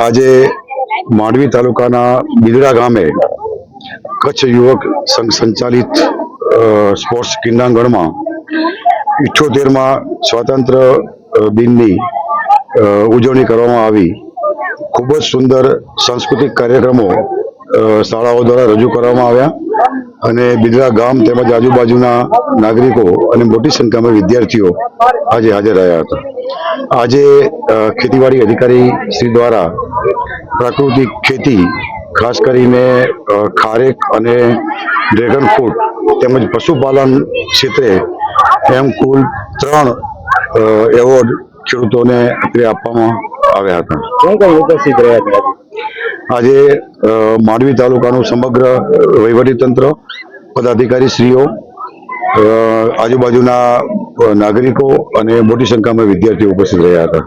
આજે માંડવી તાલુકાના બિદડા ગામે કચ્છ યુવક સંઘ સંચાલિત સ્પોર્ટ્સ ક્રીડાંગણમાં ઇઠ્યોતેરમાં સ્વાતંત્ર્ય દિનની ઉજવણી કરવામાં આવી. ખૂબ જ સુંદર સાંસ્કૃતિક કાર્યક્રમો શાળાઓ દ્વારા રજૂ કરવામાં આવ્યા. અને બિદરા ગામ તેમજ આજુબાજુના નાગરિકો અને મોટી સંખ્યામાં વિદ્યાર્થીઓ આજે હાજર રહ્યા હતા. આજે ખેતીવાડી અધિકારી શ્રી દ્વારા પ્રાકૃતિક ખેતી, ખાસ કરીને ખારેક અને ડ્રેગન ફ્રૂટ તેમજ પશુપાલન ક્ષેત્રે એમ કુલ ત્રણ એવોર્ડ ખેડૂતોને આપવામાં આવ્યા હતા. કોણ કોણ ઉપસ્થિત રહ્યા હતા આજે માંડવી તાલુકાનું સમગ્ર વહીવટીતંત્ર પદાધિકારીશ્રીઓ આજુબાજુના નાગરિકો અને મોટી સંખ્યામાં વિદ્યાર્થીઓ ઉપસ્થિત રહ્યા હતા.